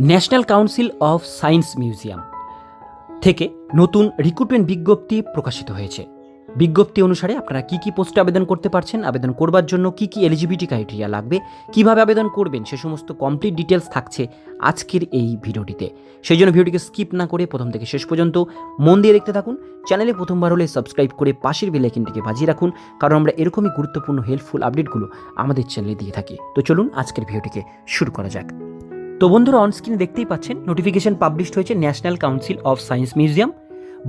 National Council of Science Museum থেকে নতুন recruitment বিজ্ঞপ্তি প্রকাশিত হয়েছে। বিজ্ঞপ্তি অনুসারে আপনারা কি কি পোস্টে আবেদন করতে পারছেন, আবেদন করবার জন্য কি কি এলিজিবিলিটি ক্রাইটেরিয়া লাগবে, কীভাবে আবেদন করবেন, সে সমস্ত কমপ্লিট ডিটেলস থাকছে আজকের এই ভিডিওটিতে। সেই জন্য ভিডিওটিকে স্কিপ না করে প্রথম থেকে শেষ পর্যন্ত মন দিয়ে দেখতে থাকুন। চ্যানেলে প্রথমবার হলে সাবস্ক্রাইব করে পাশের বেলাইকিনটিকে বাজিয়ে রাখুন, কারণ আমরা এরকমই গুরুত্বপূর্ণ হেল্পফুল আপডেটগুলো আমাদের চ্যানেলে দিয়ে থাকি। তো চলুন আজকের ভিডিওটিকে শুরু করা যাক। তো বন্ধুরা অন স্ক্রিনে দেখতেই পাচ্ছেন নোটিফিকেশন পাবলিশড হয়েছে National Council of Science Museum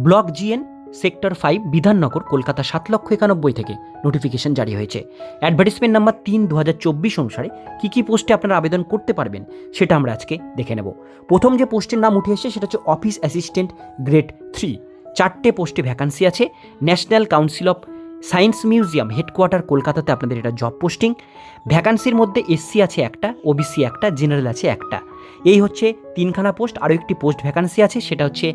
block GN sector five Bidhannagar, Kolkata সাত লক্ষ একানব্বই থেকে নোটিফিকেশন জারি হয়েছে। অ্যাডভার্টিসমেন্ট নাম্বার তিন দু অনুসারে কী কী পোস্টে আপনারা আবেদন করতে পারবেন সেটা আমরা আজকে দেখে নেব। প্রথম যে পোস্টের নাম উঠে এসেছে, সেটা হচ্ছে অফিস অ্যাসিস্ট্যান্ট গ্রেড থ্রি চারটে পোস্টে ভ্যাকান্সি আছে। National Council of Science Museum headquarter কলকাতাতে আপনাদের এটা জব পোস্টিং ভ্যাকান্সির মধ্যে এসসি আছে একটা ওবিসি একটা জেনারেল আছে একটা। এই হচ্ছে তিনখানা পোস্ট আরও একটি পোস্ট ভ্যাকান্সি আছে, সেটা হচ্ছে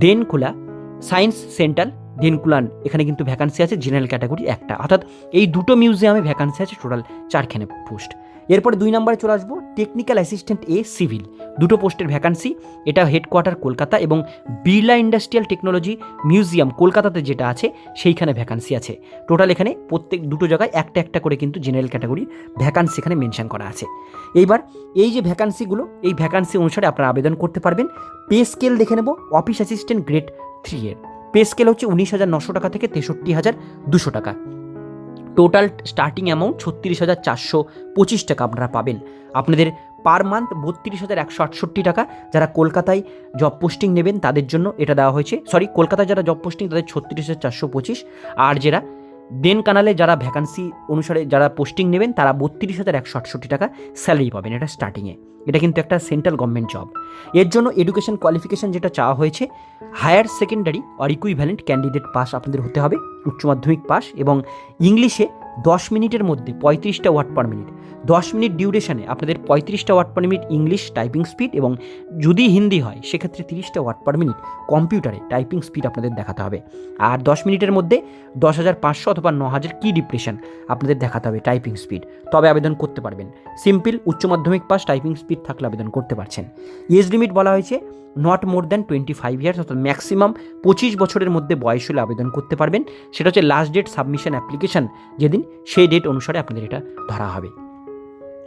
দেনকুলা সায়েন্স সেন্টার। দেনকুলান এখানে কিন্তু ভ্যাকান্সি আছে জেনারেল ক্যাটাগরি একটা। অর্থাৎ এই দুটো মিউজিয়ামে ভ্যাকান্সি আছে টোটাল চারখানে পোস্ট এরপরে দুই নম্বরে চলে আসব টেকনিক্যাল অ্যাসিস্ট্যান্ট এ সিভিল দুটো পোস্টের ভ্যাকান্সি এটা হেডকোয়ার্টার কলকাতা এবং বিড়লা ইন্ডাস্ট্রিয়াল টেকনোলজি মিউজিয়াম কলকাতাতে যেটা আছে, সেইখানে ভ্যাকান্সি আছে। টোটাল এখানে প্রত্যেক, দুটো জায়গায় একটা একটা করে কিন্তু জেনারেল ক্যাটাগরি ভ্যাকান্সি এখানে মেনশন করা আছে। এইবার এই যে ভ্যাকান্সিগুলো এই ভ্যাকান্সি অনুসারে আপনারা আবেদন করতে পারবেন। পে স্কেল দেখে নেব অফিস অ্যাসিস্ট্যান্ট গ্রেড থ্রি এর। পে স্কেল হচ্ছে উনিশ হাজার নশো টাকা থেকে তেষট্টি হাজার দুশো টাকা। টোটাল স্টার্টিং অ্যামাউন্ট ছত্রিশ হাজার চারশো পঁচিশ টাকা আপনারা পাবেন। আপনাদের পার মান্থ বত্রিশ হাজার একশো আটষট্টি টাকা। যারা কলকাতায় জব পোস্টিং নেবেন, তাদের জন্য এটা দেওয়া হয়েছে। সরি কলকাতায় যারা জব পোস্টিং তাদের ছত্রিশ হাজার চারশো পঁচিশ। আর যারা দেন কানালে যারা ভ্যাকান্সি অনুসারে যারা পোস্টিং নেবেন, তারা বত্রিশ হাজার একশো আটষট্টি টাকা স্যালারি পাবেন এটা স্টার্টিংয়ে এটা কিন্তু একটা সেন্ট্রাল গভর্নমেন্ট জব এর জন্য এডুকেশন কোয়ালিফিকেশান যেটা চাওয়া হয়েছে হায়ার সেকেন্ডারি আর ইকুইভ্যালেন্ট ক্যান্ডিডেট পাস আপনাদের হতে হবে, উচ্চ মাধ্যমিক পাস এবং ইংলিশে দশ মিনিটের মধ্যে পঁয়ত্রিশটা ওয়ার্ড পার মিনিট। দশ মিনিট ডিউরেশনে আপনাদের পঁয়ত্রিশটা word per minute English typing speed এবং যদি হিন্দি হয়, সেক্ষেত্রে তিরিশটা ওয়ার্ড পার মিনিট কম্পিউটারে টাইপিং স্পিড আপনাদের দেখাতে হবে। আর দশ মিনিটের মধ্যে দশ হাজার পাঁচশো অথবা ন হাজার কি ডিপ্রেশন আপনাদের দেখাতে হবে টাইপিং স্পিড। তবে আবেদন করতে পারবেন। সিম্পল, উচ্চ মাধ্যমিক পাস, টাইপিং স্পিড থাকলে আবেদন করতে পারছেন। এজ লিমিট বলা হয়েছে not more than twenty five years অর্থাৎ ম্যাক্সিমাম পঁচিশ বছরের মধ্যে বয়স হলে আবেদন করতে পারবেন। সেটা হচ্ছে লাস্ট ডেট সাবমিশন অ্যাপ্লিকেশন যেদিন সেই ডেট অনুসারে আপনাদের এটা ধরা হবে।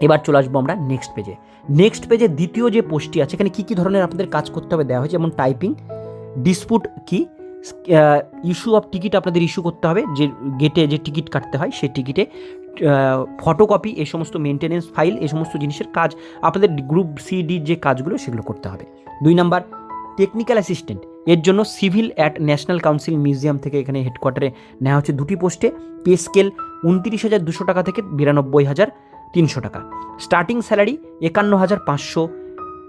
এবার চলে আসব আমরা নেক্সট পেজে নেক্সট পেজে দ্বিতীয় যে পোস্টটি আছে, এখানে কী কী ধরনের আপনাদের কাজ করতে হবে দেওয়া হয়েছে, যেমন টাইপিং ডিসপুট কি ইস্যু অফ টিকিট আপনাদের ইস্যু করতে হবে, যে গেটে যে টিকিট কাটতে হয় সেই টিকিটে ফটোকপি এই সমস্ত মেনটেনেন্স ফাইল এই সমস্ত জিনিসের কাজ, আপনাদের গ্রুপ সি ডি যে কাজগুলো সেগুলো করতে হবে। দুই নাম্বার টেকনিক্যাল অ্যাসিস্ট্যান্ট এর জন্য civil at National Council Museum থেকে এখানে হেডকোয়ার্টারে নেওয়া হচ্ছে দুটি পোস্টে পে স্কেল উনত্রিশ হাজার দুশো টাকা থেকে বিরানব্বই হাজার তিনশো টাকা। স্টার্টিং স্যালারি একান্ন হাজার পাঁচশো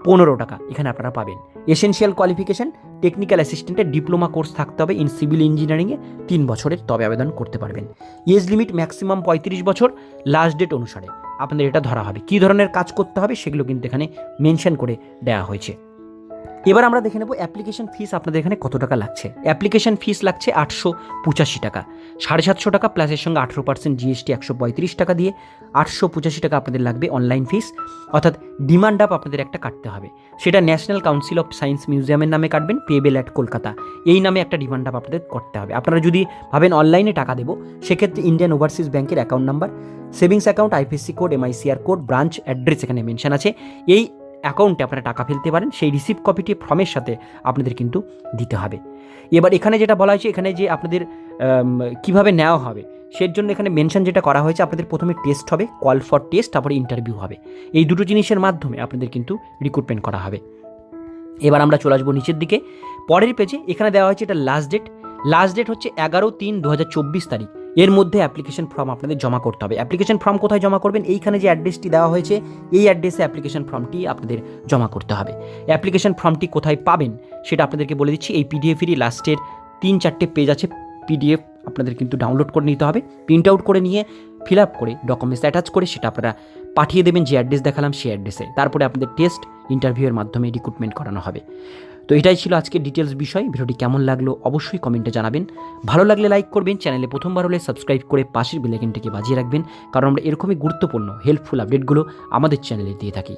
পনেরো টাকা এখানে আপনারা পাবেন। এসেনশিয়াল কোয়ালিফিকেশন টেকনিক্যাল অ্যাসিস্ট্যান্টের ডিপ্লোমা কোর্স থাকতে হবে। ইন সিভিল ইঞ্জিনিয়ারিংয়ে তিন বছরের তবে আবেদন করতে পারবেন। এজ লিমিট ম্যাক্সিমাম পঁয়ত্রিশ বছর। লাস্ট ডেট অনুসারে আপনাদের এটা ধরা হবে। কী ধরনের কাজ করতে হবে সেগুলো কিন্তু এখানে মেনশন করে দেওয়া হয়েছে। এবার আমরা দেখে নেব অ্যাপ্লিকেশন ফিস আপনাদের এখানে কত টাকা লাগছে। অ্যাপ্লিকেশন ফিস লাগছে আটশো পঁচাশি টাকা। সাড়ে সাতশো টাকা প্লাসের সঙ্গে আঠেরো পার্সেন্ট জিএসটি একশো পঁয়ত্রিশ টাকা দিয়ে আটশো পঁচাশি টাকা আপনাদের লাগবে অনলাইন ফিস অর্থাৎ ডিমান্ড আপ আপনাদের একটা কাটতে হবে। সেটা ন্যাশনাল কাউন্সিল অফ সায়েন্স মিউজিয়ামের নামে কাটবেন পেবেল অ্যাট কলকাতা। এই নামে একটা ডিমান্ড আপ আপনাদের করতে হবে। আপনারা যদি ভাবেন অনলাইনে টাকা দেবো, সেক্ষেত্রে ইন্ডিয়ান ওভারসিজ ব্যাংকের account number savings account IFSC code MICR code branch address এখানে মেনশন আছে। এই অ্যাকাউন্টে আপনারা টাকা ফেলতে পারেন, সেই রিসিভ কপিটি ফর্মের সাথে আপনাদের কিন্তু দিতে হবে। এবার এখানে যেটা বলা হয়েছে, এখানে যে আপনাদের কীভাবে নেওয়া হবে, সের জন্য এখানে মেনশন যেটা করা হয়েছে, আপনাদের প্রথমে টেস্ট হবে কল ফর টেস্ট তারপরে ইন্টারভিউ হবে। এই দুটো জিনিসের মাধ্যমে আপনাদের কিন্তু রিক্রুটমেন্ট করা হবে। এবার আমরা চলে আসব নিচের দিকে। পরের পেজে এখানে দেওয়া হয়েছে এটা লাস্ট ডেট লাস্ট ডেট হচ্ছে এগারো তিন দু তারিখ। এর মধ্যে অ্যাপ্লিকেশন ফর্ম আপনাদের জমা করতে হবে। অ্যাপ্লিকেশন ফর্ম কোথায় জমা করবেন? এইখানে যে অ্যাড্রেসটি দেওয়া হয়েছে, এই অ্যাড্রেসে অ্যাপ্লিকেশন ফর্মটি আপনাদের জমা করতে হবে। অ্যাপ্লিকেশন ফর্মটি কোথায় পাবেন সেটা আপনাদেরকে বলে দিচ্ছি। এই পিডিএফেরই লাস্টের তিন চারটে পেজ আছে। পিডিএফ আপনাদের কিন্তু ডাউনলোড করে নিতে হবে। প্রিন্ট আউট করে নিয়ে ফিল আপ করে ডকুমেন্টস অ্যাটাচ করে সেটা আপনারা পাঠিয়ে দেবেন যে অ্যাড্রেস দেখালাম সেই অ্যাড্রেসে তারপরে আপনাদের টেস্ট ইন্টারভিউয়ের মাধ্যমে রিক্রুটমেন্ট করানো হবে। তো এটাই ছিল আজকে ডিটেলস বিষয়। ভিডিওটি কেমন লাগল অবশ্যই কমেন্টে জানাবেন। ভালো লাগলে লাইক করবেন চ্যানেলে প্রথমবার হলে সাবস্ক্রাইব করে পাশের বেলাইকনটিকে বাজিয়ে রাখবেন, কারণ আমরা এরকমই গুরুত্বপূর্ণ হেল্পফুল আপডেটগুলো আমাদের চ্যানেলে দিয়ে থাকি।